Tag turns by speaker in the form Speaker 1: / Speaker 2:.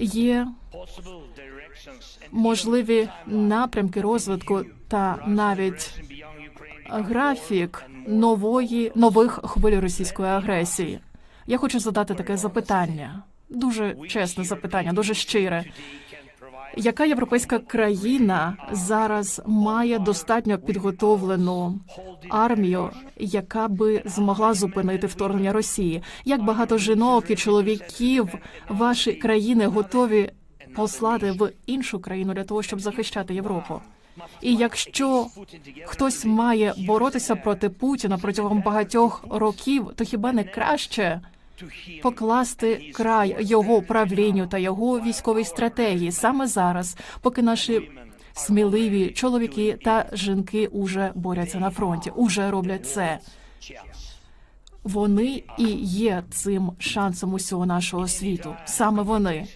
Speaker 1: є можливі напрямки розвитку та навіть графік нової нових хвиль російської агресії. Я хочу задати таке запитання. Дуже чесне запитання, дуже щире. Яка європейська країна зараз має достатньо підготовлену армію, яка би змогла зупинити вторгнення Росії? Як багато жінок і чоловіків ваші країни готові послати в іншу країну для того, щоб захищати Європу? І якщо хтось має боротися проти Путіна протягом багатьох років, то хіба не краще покласти край його правлінню та його військовій стратегії саме зараз, поки наші сміливі чоловіки та жінки уже борються на фронті, уже роблять це. Вони і є цим шансом усього нашого світу. Саме вони.